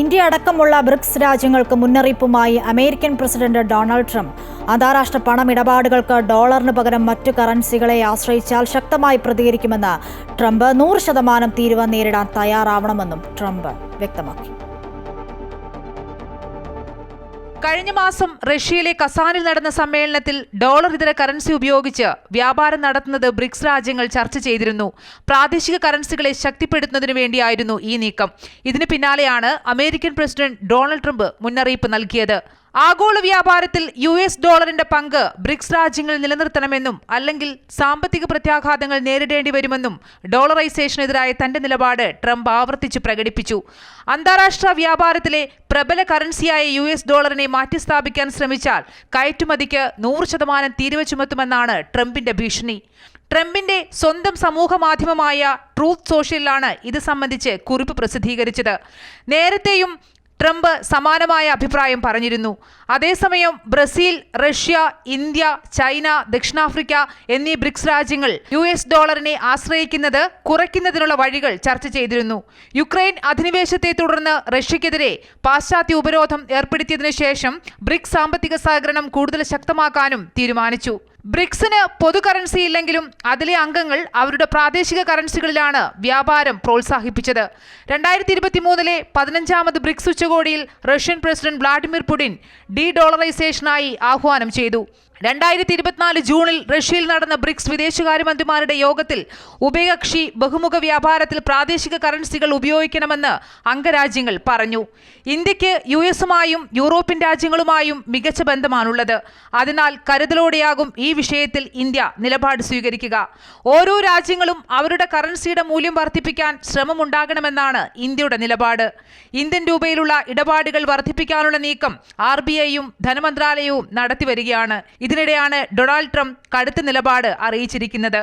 India അടക്കമുള്ള BRICS രാജ്യങ്ങൾക്ക് മുന്നറിയിപ്പുമായി അമേരിക്കൻ പ്രസിഡന്റ് ഡൊണാൾഡ് ട്രംപ് അന്താരാഷ്ട്ര പണമിടപാടുകൾക്ക് ഡോളറിന് പകരം മറ്റു കറൻസികളെ ആശ്രയിച്ചാൽ ശക്തമായി പ്രതികരിക്കുമെന്ന് ട്രംപ് നൂറ് ശതമാനം തീരുവ നേരിടാൻ തയ്യാറാവണമെന്നും ട്രംപ് വ്യക്തമാക്കി. കഴിഞ്ഞ മാസം റഷ്യയിലെ കസാനിൽ നടന്ന സമ്മേളനത്തിൽ ഡോളർ ഇതര കറൻസി ഉപയോഗിച്ച് വ്യാപാരം നടത്തുന്നത് ബ്രിക്സ് രാജ്യങ്ങൾ ചർച്ച ചെയ്തിരുന്നു. പ്രാദേശിക കറൻസികളെ ശക്തിപ്പെടുത്തുന്നതിനു വേണ്ടിയായിരുന്നു ഈ നീക്കം. ഇതിന് പിന്നാലെയാണ് അമേരിക്കൻ പ്രസിഡന്റ് ഡൊണാൾഡ് ട്രംപ് മുന്നറിയിപ്പ് നൽകിയത്. ആഗോള വ്യാപാരത്തിൽ യു എസ് ഡോളറിന്റെ പങ്ക് ബ്രിക്സ് രാജ്യങ്ങൾ നിലനിർത്തണമെന്നും അല്ലെങ്കിൽ സാമ്പത്തിക പ്രത്യാഘാതങ്ങൾ നേരിടേണ്ടി വരുമെന്നും ഡോളറൈസേഷനെതിരായ തന്റെ നിലപാട് ട്രംപ് ആവർത്തിച്ച് പ്രകടിപ്പിച്ചു. അന്താരാഷ്ട്ര വ്യാപാരത്തിലെ പ്രബല കറൻസിയായ യു എസ് ഡോളറിനെ മാറ്റിസ്ഥാപിക്കാൻ ശ്രമിച്ചാൽ കയറ്റുമതിക്ക് നൂറ് ശതമാനം തീരുവ ചുമത്തുമെന്നാണ് ട്രംപിന്റെ ഭീഷണി. ട്രംപിന്റെ സ്വന്തം സമൂഹ മാധ്യമമായ ട്രൂത്ത് സോഷ്യലിലാണ് ഇത് സംബന്ധിച്ച് കുറിപ്പ് പ്രസിദ്ധീകരിച്ചത്. നേരത്തെയും ട്രംപ് സമാനമായ അഭിപ്രായം പറഞ്ഞിരുന്നു. അതേസമയം ബ്രസീൽ റഷ്യ ഇന്ത്യ ചൈന ദക്ഷിണാഫ്രിക്ക എന്നീ ബ്രിക്സ് രാജ്യങ്ങൾ യു എസ് ഡോളറിനെ ആശ്രയിക്കുന്നത് കുറയ്ക്കുന്നതിനുള്ള വഴികൾ ചർച്ച ചെയ്തിരുന്നു. യുക്രൈൻ അധിനിവേശത്തെ തുടർന്ന് റഷ്യക്കെതിരെ പാശ്ചാത്യ ഉപരോധം ഏർപ്പെടുത്തിയതിനു ശേഷം ബ്രിക്സ് സാമ്പത്തിക സഹകരണം കൂടുതൽ ശക്തമാക്കാനും തീരുമാനിച്ചു. ബ്രിക്സിന് പൊതു കറൻസി ഇല്ലെങ്കിലും അതിലെ അംഗങ്ങൾ അവരുടെ പ്രാദേശിക കറൻസികളിലാണ് വ്യാപാരം പ്രോത്സാഹിപ്പിച്ചത്. രണ്ടായിരത്തി ഇരുപത്തി മൂന്നിലെ പതിനഞ്ചാമത് ബ്രിക്സ് ഉച്ചകോടിയിൽ Russian president Vladimir Putin D ഡോളറൈസേഷനായി ആഹ്വാനം ചെയ്തു. രണ്ടായിരത്തി ഇരുപത്തിനാല് ജൂണിൽ റഷ്യയിൽ നടന്ന ബ്രിക്സ് വിദേശകാര്യമന്ത്രിമാരുടെ യോഗത്തിൽ ഉഭയകക്ഷി ബഹുമുഖ വ്യാപാരത്തിൽ പ്രാദേശിക കറൻസികൾ ഉപയോഗിക്കണമെന്ന് അംഗരാജ്യങ്ങൾ പറഞ്ഞു. ഇന്ത്യയ്ക്ക് യു എസുമായും യൂറോപ്യൻ രാജ്യങ്ങളുമായും മികച്ച ബന്ധമാണുള്ളത്. അതിനാൽ കരുതലോടെയാകും ഈ വിഷയത്തിൽ ഇന്ത്യ നിലപാട് സ്വീകരിക്കുക. ഓരോ രാജ്യങ്ങളും അവരുടെ കറൻസിയുടെ മൂല്യം വർദ്ധിപ്പിക്കാൻ ശ്രമമുണ്ടാകണമെന്നാണ് ഇന്ത്യയുടെ നിലപാട്. ഇന്ത്യൻ രൂപയിലുള്ള ഇടപാടുകൾ വർദ്ധിപ്പിക്കാനുള്ള നീക്കം ആർ ബി ഐയും ധനമന്ത്രാലയവും നടത്തിവരികയാണ്. ഇതിനിടെയാണ് ഡൊണാൾഡ് ട്രംപ് കടുത്ത നിലപാട് അറിയിച്ചിരിക്കുന്നത്.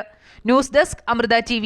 News desk Amrita T